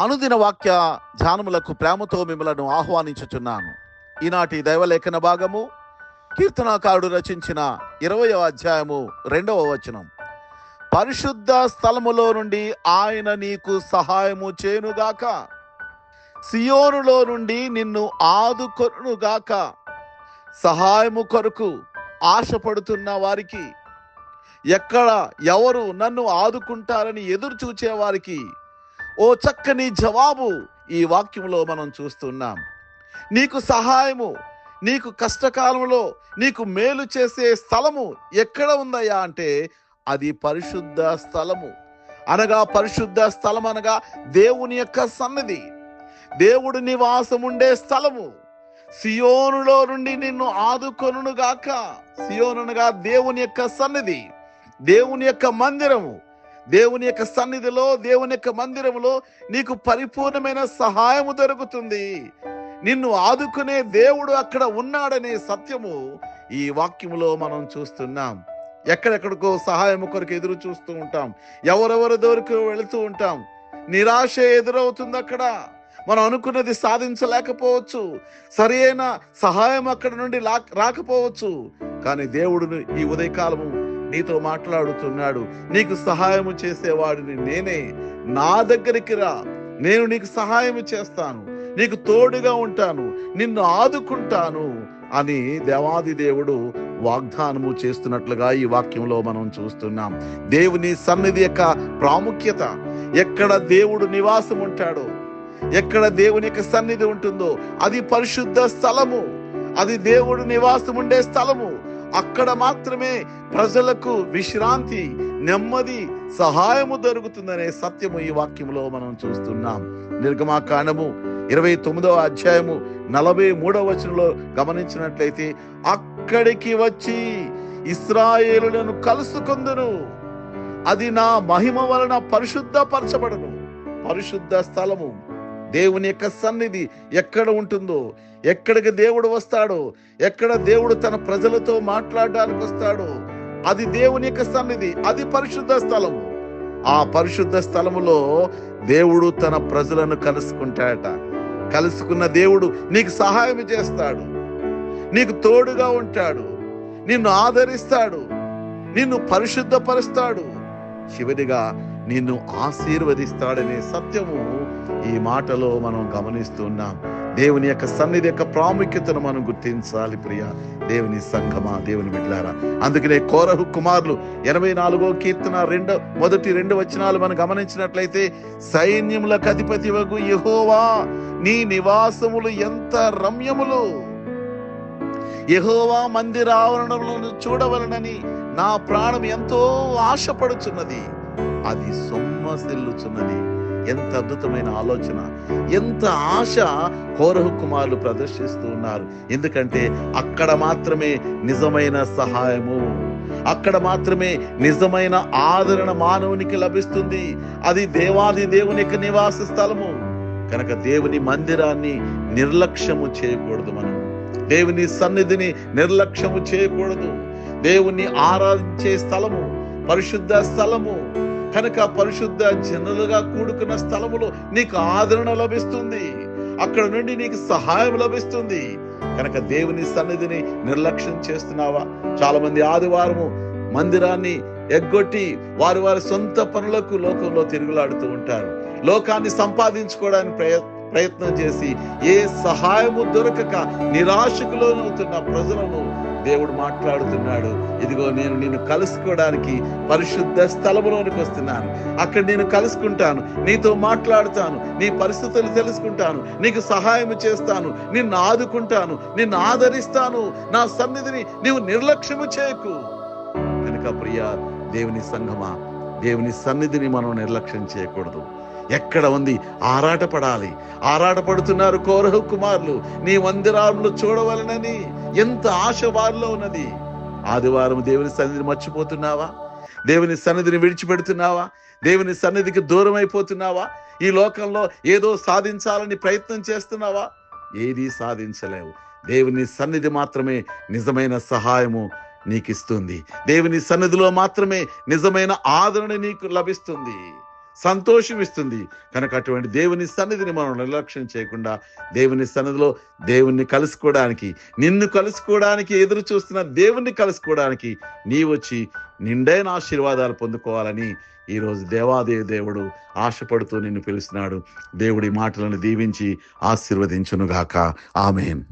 అనుదిన వాక్య ధ్యానములకు ప్రేమతో మిమ్మలను ఆహ్వానించుచున్నాను. ఈనాటి దైవలేఖన భాగము కీర్తనాకారుడు రచించిన ఇరవయో అధ్యాయము రెండవ వచనం. పరిశుద్ధ స్థలములో నుండి ఆయన నీకు సహాయము చేయునుగాక. సియోనులో నుండి నిన్ను ఆదుకొనుగాక. సహాయము కొరకు ఆశపడుతున్న వారికి ఎక్కడ ఎవరు నన్ను ఆదుకుంటారని ఎదురు చూచే వారికి ఓ చక్కని జవాబు ఈ వాక్యంలో మనం చూస్తున్నాం. నీకు సహాయము నీకు కష్టకాలంలో నీకు మేలు చేసే స్థలము ఎక్కడ ఉందయ్యా అంటే అది పరిశుద్ధ స్థలము. అనగా పరిశుద్ధ స్థలం అనగా దేవుని యొక్క సన్నిధి. దేవుడు నివాసం ఉండే స్థలము. సియోనులో నుండి నిన్ను ఆదుకొనుగాక సియోనుగా దేవుని యొక్క సన్నిధి దేవుని యొక్క మందిరము. దేవుని యొక్క సన్నిధిలో దేవుని యొక్క మందిరములో నీకు పరిపూర్ణమైన సహాయము దొరుకుతుంది. నిన్ను ఆదుకునే దేవుడు అక్కడ ఉన్నాడనే సత్యము ఈ వాక్యములో మనం చూస్తున్నాం. ఎక్కడెక్కడికో సహాయం ఒకరికి ఎదురు చూస్తూ ఉంటాం. ఎవరెవరి దొరికి వెళుతూ ఉంటాం. నిరాశ ఎదురవుతుంది అక్కడ. మనం అనుకున్నది సాధించలేకపోవచ్చు. సరైన సహాయం అక్కడ నుండి రాకపోవచ్చు. కానీ దేవుడు ఈ ఉదయకాలము నీతో మాట్లాడుతున్నాడు. నీకు సహాయము చేసేవాడిని నేనే. నా దగ్గరికి రా. నేను నీకు సహాయం చేస్తాను. నీకు తోడుగా ఉంటాను. నిన్ను ఆదుకుంటాను అని దేవాది దేవుడు వాగ్దానము చేస్తున్నట్లుగా ఈ వాక్యంలో మనం చూస్తున్నాం. దేవుని సన్నిధి యొక్క ప్రాముఖ్యత ఎక్కడ దేవుడు నివాసం ఉంటాడో ఎక్కడ దేవుని యొక్క సన్నిధి ఉంటుందో అది పరిశుద్ధ స్థలము. అది దేవుడు నివాసం ఉండే స్థలము. అక్కడ మాత్రమే ప్రజలకు విశ్రాంతి నెమ్మది సహాయము దొరుకుతుందనే సత్యము ఈ వాక్యములో మనం చూస్తున్నాం. నిర్గమాకాండము ఇరవై తొమ్మిదవ అధ్యాయము నలభై మూడవ వచనంలో గమనించినట్లయితే అక్కడికి వచ్చి ఇస్రాయేలులను కలుసుకుందును. అది నా మహిమ వలన పరిశుద్ధపరచబడను. పరిశుద్ధ స్థలము దేవుని యొక్క సన్నిధి ఎక్కడ ఉంటుందో ఎక్కడికి దేవుడు వస్తాడో ఎక్కడ దేవుడు తన ప్రజలతో మాట్లాడడానికి వస్తాడో అది దేవుని యొక్క సన్నిధి అది పరిశుద్ధ స్థలము ఆ పరిశుద్ధ స్థలములో దేవుడు తన ప్రజలను కలుసుకుంటాడట. కలుసుకున్న దేవుడు నీకు సహాయం చేస్తాడు. నీకు తోడుగా ఉంటాడు. నిన్ను ఆదరిస్తాడు. నిన్ను పరిశుద్ధపరుస్తాడు. చివరిగా నిన్ను ఆశీర్వదిస్తాడనే సత్యము ఈ మాటలో మనం గమనిస్తున్నాం దేవుని యొక్క సన్నిధి యొక్క ప్రాముఖ్యతను మనం గుర్తించాలి ప్రియ. దేవుని సంఘమా దేవుని బిడ్డారా. అందుకనే కోరహు కుమారులు ఎనభై నాలుగో కీర్తన రెండో మొదటి రెండు వచనాలు మనం గమనించినట్లయితే సైన్యములకు అధిపతి వగు యహోవా నీ నివాసములు ఎంత రమ్యములు. మందిర మందిరావరణములను చూడవలనని నా ప్రాణం ఎంతో ఆశపడుచున్నది. అది సొమ్మసిల్లుచున్నది ఎంత అద్భుతమైన ఆలోచన ఎంత ఆశ కోరహు కుమారులు ప్రదర్శిస్తూ ఉన్నారు. ఎందుకంటే అక్కడ మాత్రమే నిజమైన సహాయము అక్కడ మాత్రమే నిజమైన ఆదరణ మానవునికి లభిస్తుంది. అది దేవాది దేవుని యొక్క నివాస స్థలము. కనుక దేవుని మందిరాన్ని నిర్లక్ష్యము చేయకూడదు మనం. దేవుని సన్నిధిని నిర్లక్ష్యము చేయకూడదు. దేవుణ్ణి ఆరాధించే స్థలము పరిశుద్ధ స్థలము కనుక పరిశుద్ధ జనులుగా కూడుకున్న స్థలములో నీకు ఆదరణ లభిస్తుంది. అక్కడ నుండి నీకు సహాయం లభిస్తుంది. కనుక దేవుని సన్నిధిని నిర్లక్ష్యం చేస్తున్నావా? చాలా మంది ఆదివారము మందిరాన్ని ఎగ్గొట్టి వారి వారి సొంత పనులకు లోకంలో తిరుగులాడుతూ ఉంటారు. లోకాన్ని సంపాదించుకోవడానికి ప్రయ ప్రయత్నం చేసి ఏ సహాయము దొరకక నిరాశకు లోనవుతున్న ప్రజలను దేవుడు మాట్లాడుతున్నాడు. ఇదిగో నేను నిన్ను కలుసుకోవడానికి పరిశుద్ధ స్థలములోనికి వస్తున్నాను. అక్కడ నేను కలుసుకుంటాను. నీతో మాట్లాడుతాను. నీ పరిస్థితులు తెలుసుకుంటాను. నీకు సహాయం చేస్తాను. నిన్ను ఆదుకుంటాను. నిన్ను ఆదరిస్తాను. నా సన్నిధిని నీవు నిర్లక్ష్యము చేయకు. కనుక ప్రియ దేవుని సంఘమా దేవుని సన్నిధిని మనం నిర్లక్ష్యం చేయకూడదు. ఎక్కడ ఉంది? ఆరాటపడాలి. ఆరాటపడుతున్నారు కోరహు కుమారులు. నీ వందిరాలను చూడవలనని. ఎంత ఆశ వారిలో ఉన్నది. ఆదివారం దేవుని సన్నిధిని మర్చిపోతున్నావా? దేవుని సన్నిధిని విడిచిపెడుతున్నావా? దేవుని సన్నిధికి దూరం అయిపోతున్నావా ఈ లోకంలో ఏదో సాధించాలని ప్రయత్నం చేస్తున్నావా? ఏదీ సాధించలేవు. దేవుని సన్నిధి మాత్రమే నిజమైన సహాయము నీకు ఇస్తుంది దేవుని సన్నిధిలో మాత్రమే నిజమైన ఆదరణ నీకు లభిస్తుంది. సంతోషం ఇస్తుంది కనుక అటువంటి దేవుని సన్నిధిని మనం నిర్లక్ష్యం చేయకుండా దేవుని సన్నిధిలో దేవుణ్ణి కలుసుకోవడానికి నిన్ను కలుసుకోవడానికి ఎదురు చూస్తున్న దేవుణ్ణి కలుసుకోవడానికి నీ వచ్చి నిండైన ఆశీర్వాదాలు పొందుకోవాలని ఈరోజు దేవాదేవి దేవుడు ఆశపడుతూ నిన్ను పిలుస్తున్నాడు. దేవుడి మాటలను దీవించి ఆశీర్వదించునుగాక. ఆమెన్.